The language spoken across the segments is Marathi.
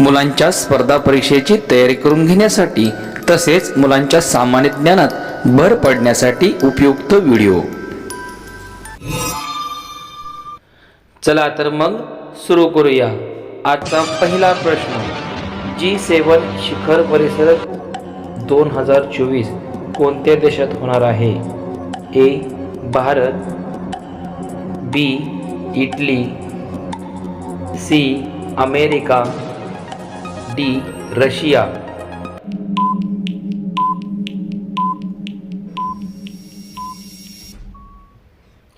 मुलांच्या स्पर्धा परीक्षेची तयारी करून घेण्यासाठी तसेच मुलांच्या सामान्य ज्ञानात भर पडण्यासाठी उपयुक्त व्हिडिओ. चला तर मग सुरू करूया. आजचा पहिला प्रश्न. जी सेवन शिखर परिसर दोन हजार चोवीस कोणत्या देशात होणार आहे? A Bharat B Italy C America D Russia.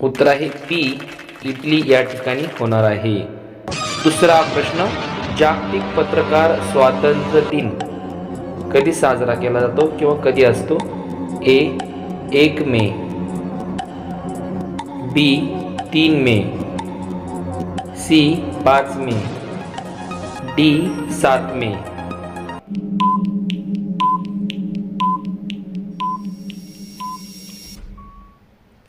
उत्तर आहे पी इटली या ठिकाणी होणार आहे. दुसरा प्रश्न जागतिक पत्रकार स्वातंत्र्य दिन कधी साजरा केला जातो किंवा कधी असतो? ए एक मे. बी तीन मे. सी पाच मे. डी सात मे.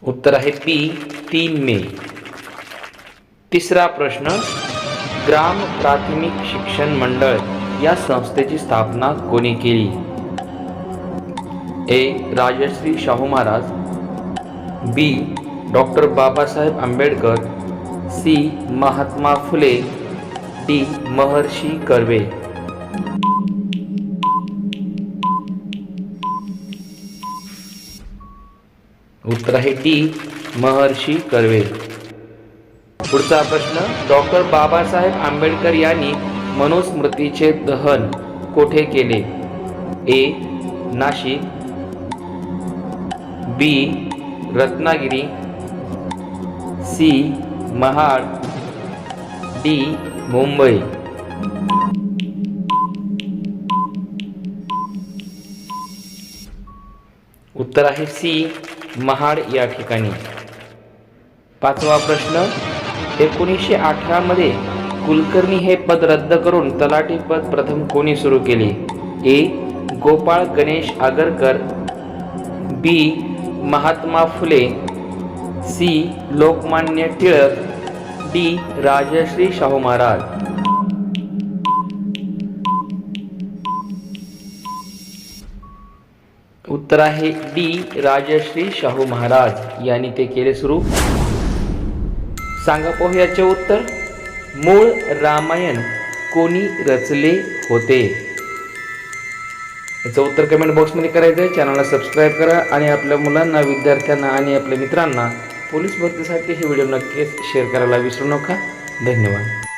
उत्तर आहे पी तीन मे. तिसरा प्रश्न ग्राम प्राथमिक शिक्षण मंडळ या संस्थेची स्थापना कोणी केली? A Rajarshi Shahu Maharaj. B doctor Babasaheb Ambedkar. C Mahatma Phule. D Maharshi Karve. उत्तर आहे डी महर्षी कर्वे. पुढचा प्रश्न डॉक्टर बाबासाहेब आंबेडकर यांनी मनुस्मृतीचे दहन कोठे केले? A Nashik B Ratnagiri C Mahad D Mumbai. उत्तर आहे सी महाड या ठिकाणी. पाचवा प्रश्न एकोणीसशे अठरामध्ये कुलकर्णी हे पद रद्द करून तलाठी पद प्रथम कोणी सुरू केले? A Gopal Ganesh Agarkar. B Mahatma Phule. C Lokmanya Tilak. D Rajarshi Shahu Maharaj. उत्तर आहे डी राजश्री शाहू महाराज. यांनी ते केले सुरू. सांगा पोह्याचे उत्तर. मूळ रामायण कोणी रचले होते? याचं उत्तर कमेंट बॉक्समध्ये करायचं आहे चॅनलला सबस्क्राईब करा आणि आपल्या मुलांना विद्यार्थ्यांना आणि आपल्या मित्रांना पोलीस भरतीसाठी हे व्हिडिओ नक्कीच शेअर करायला विसरू नका. धन्यवाद.